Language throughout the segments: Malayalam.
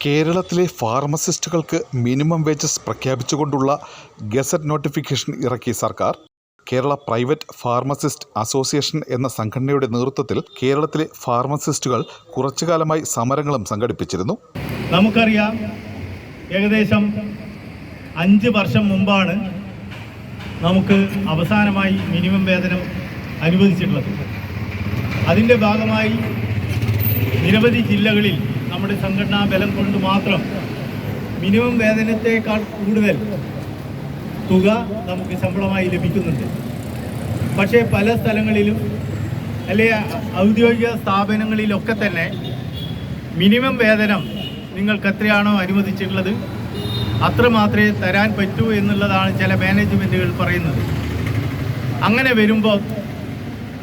കേരളത്തിലെ ഫാർമസിസ്റ്റുകൾക്ക് മിനിമം വേജസ് പ്രഖ്യാപിച്ചുകൊണ്ടുള്ള ഗസറ്റ് നോട്ടിഫിക്കേഷൻ ഇറക്കി സർക്കാർ കേരള പ്രൈവറ്റ് ഫാർമസിസ്റ്റ് അസോസിയേഷൻ എന്ന സംഘടനയുടെ നേതൃത്വത്തിൽ കേരളത്തിലെ ഫാർമസിസ്റ്റുകൾ കുറച്ചുകാലമായി സമരങ്ങളും സംഘടിപ്പിച്ചിരുന്നു. നമുക്കറിയാം ഏകദേശം അഞ്ച് വർഷം മുമ്പാണ് നമുക്ക് അവസാനമായി മിനിമം വേതനം അനുവദിച്ചിട്ടുള്ളത്. അതിന്റെ ഭാഗമായി നിരവധി ജില്ലകളിൽ നമ്മുടെ സംഘടനാ ബലം കൊണ്ട് മാത്രം മിനിമം വേതനത്തെക്കാൾ കൂടുതൽ തുക നമുക്ക് ശമ്പളമായി ലഭിക്കുന്നുണ്ട്. പക്ഷേ പല സ്ഥലങ്ങളിലും അല്ലെ ഔദ്യോഗിക സ്ഥാപനങ്ങളിലൊക്കെ തന്നെ മിനിമം വേതനം നിങ്ങൾക്ക് എത്രയാണോ അനുവദിച്ചിട്ടുള്ളത് അത്ര മാത്രമേ തരാൻ പറ്റൂ എന്നുള്ളതാണ് ചില മാനേജ്മെന്റുകൾ പറയുന്നത്. അങ്ങനെ വരുമ്പോൾ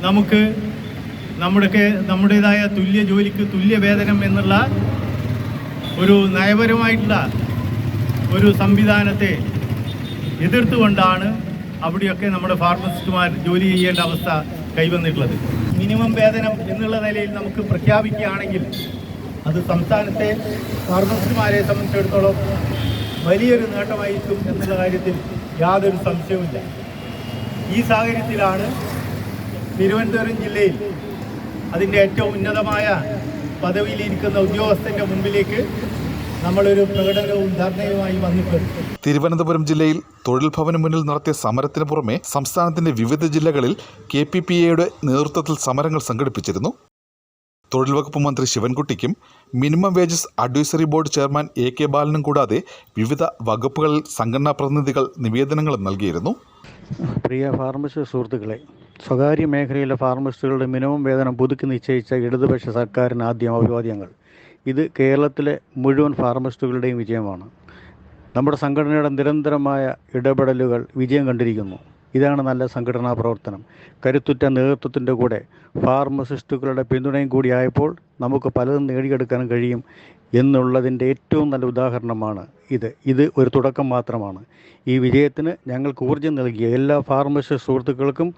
നമുക്ക് നമ്മുടെയൊക്കെ നമ്മുടേതായ തുല്യ ജോലിക്ക് തുല്യ വേതനം എന്നുള്ള ഒരു നയപരമായിട്ടുള്ള ഒരു സംവിധാനത്തെ എതിർത്തുകൊണ്ടാണ് അവിടെയൊക്കെ നമ്മുടെ ഫാർമസിസ്റ്റുമാർ ജോലി ചെയ്യേണ്ട അവസ്ഥ കൈവന്നിട്ടുള്ളത്. മിനിമം വേതനം എന്നുള്ള നിലയിൽ നമുക്ക് പ്രഖ്യാപിക്കുകയാണെങ്കിൽ അത് സംസ്ഥാനത്തെ ഫാർമസിസ്റ്റുമാരെ സംബന്ധിച്ചിടത്തോളം വലിയൊരു നേട്ടമായിരിക്കും എന്നുള്ള കാര്യത്തിൽ യാതൊരു സംശയവുമില്ല. ഈ സാഹചര്യത്തിലാണ് തിരുവനന്തപുരം ജില്ലയിൽ അതിന്റെ ഏറ്റവും ഉന്നതമായ പദവിയിലിരിക്കുന്ന ഉദ്യോഗസ്ഥന്റെ മുമ്പിലേക്ക് നമ്മളൊരു പ്രകടനവും ധർണയുമായി വന്നിട്ടുണ്ട്. തിരുവനന്തപുരം ജില്ലയിൽ തൊഴിൽ ഭവന് മുന്നിൽ നടത്തിയ സമരത്തിന് പുറമെ സംസ്ഥാനത്തിന്റെ വിവിധ ജില്ലകളിൽ കെ പി പി എയുടെ നേതൃത്വത്തിൽ സമരങ്ങൾ സംഘടിപ്പിച്ചിരുന്നു. തൊഴിൽ വകുപ്പ് മന്ത്രി ശിവൻകുട്ടിക്കും minimum wages advisory board chairman A K ബാലനും കൂടാതെ വിവിധ വകുപ്പുകളിൽ സംഘടനാ പ്രതിനിധികൾ നിവേദനങ്ങളും നൽകിയിരുന്നു. പ്രിയ ഫാർമസി സുഹൃത്തുക്കളെ സ്വകാര്യ മേഖലയിലെ ഫാർമസിസ്റ്റുകളുടെ മിനിമം വേതനം പുതുക്കി നിശ്ചയിച്ച ഇടതുപക്ഷ സർക്കാരിന് ആദ്യം അഭിവാദ്യങ്ങൾ. ഇത് കേരളത്തിലെ മുഴുവൻ ഫാർമസിസ്റ്റുകളുടെയും വിജയമാണ്. നമ്മുടെ സംഘടനയുടെ നിരന്തരമായ ഇടപെടലുകൾ വിജയം കണ്ടിരിക്കുന്നു. ഇതാണ് നല്ല സംഘടനാ പ്രവർത്തനം. കരുത്തുറ്റ നേതൃത്വത്തിന്റെ കൂടെ ഫാർമസിസ്റ്റുകളുടെ പിന്തുണയും കൂടിയായപ്പോൾ നമുക്ക് പലതും നേടിയെടുക്കാൻ കഴിയും എന്നുള്ളതിന്റെ ഏറ്റവും നല്ല ഉദാഹരണമാണ് ഇത്. ഇത് ഒരു തുടക്കം മാത്രമാണ്. ഈ വിജയത്തിന് ഞങ്ങൾക്ക് ഊർജം നൽകിയ എല്ലാ ഫാർമസിസ്റ്റ് സുഹൃത്തുക്കൾക്കും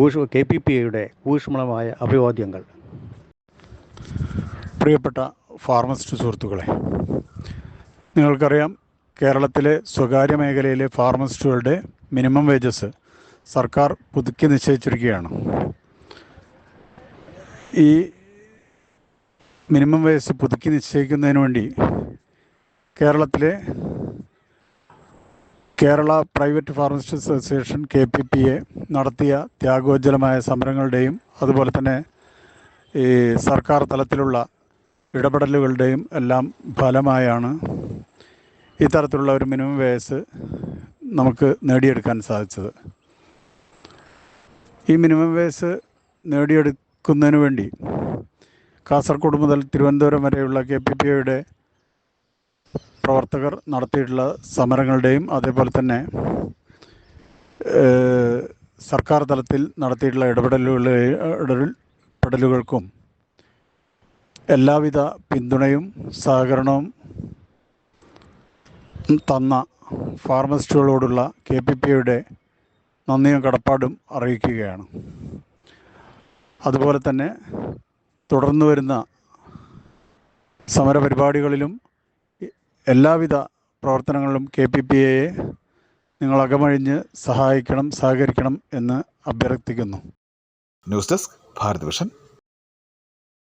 ഊഷ് കെ പി പി എയുടെ ഊഷ്മളമായ അഭിവാദ്യങ്ങൾ. പ്രിയപ്പെട്ട ഫാർമസിസ്റ്റ് സുഹൃത്തുക്കളെ നിങ്ങൾക്കറിയാം കേരളത്തിലെ സ്വകാര്യ മേഖലയിലെ ഫാർമസിസ്റ്റുകളുടെ മിനിമം വേജസ് സർക്കാർ പുതുക്കി നിശ്ചയിച്ചിരിക്കുകയാണ്. ഈ മിനിമം വേജസ് പുതുക്കി നിശ്ചയിക്കുന്നതിന് വേണ്ടി കേരളത്തിലെ Kerala private pharmacist association K P P A നടത്തിയ ത്യാഗോജ്ജലമായ സമരങ്ങളുടെയും അതുപോലെ തന്നെ ഈ സർക്കാർ തലത്തിലുള്ള ഇടപെടലുകളുടെയും എല്ലാം ഫലമായാണ് ഇത്തരത്തിലുള്ള ഒരു മിനിമം വേസ് നമുക്ക് നേടിയെടുക്കാൻ സാധിച്ചത്. ഈ മിനിമം വേസ് നേടിയെടുക്കുന്നതിന് വേണ്ടി കാസർഗോഡ് മുതൽ തിരുവനന്തപുരം വരെയുള്ള കെ പി പി യുടെ പ്രവർത്തകർ നടത്തിയിട്ടുള്ള സമരങ്ങളുടെയും അതേപോലെ തന്നെ സർക്കാർ തലത്തിൽ നടത്തിയിട്ടുള്ള ഇടപെടലുകളെ ഇടപെടലുകൾക്കും എല്ലാവിധ പിന്തുണയും സഹകരണവും തന്ന ഫാർമസിസ്റ്റുകളോടുള്ള കെ പി പി നന്ദിയും കടപ്പാടും അറിയിക്കുകയാണ്. അതുപോലെ തന്നെ തുടർന്നു വരുന്ന സമരപരിപാടികളിലും എല്ലാവിധ പ്രവർത്തനങ്ങളിലും കെ പി പി എയെ നിങ്ങൾ അകമഴിഞ്ഞ് സഹായിക്കണം സഹകരിക്കണം എന്ന് അഭ്യർത്ഥിക്കുന്നു. News desk Bharat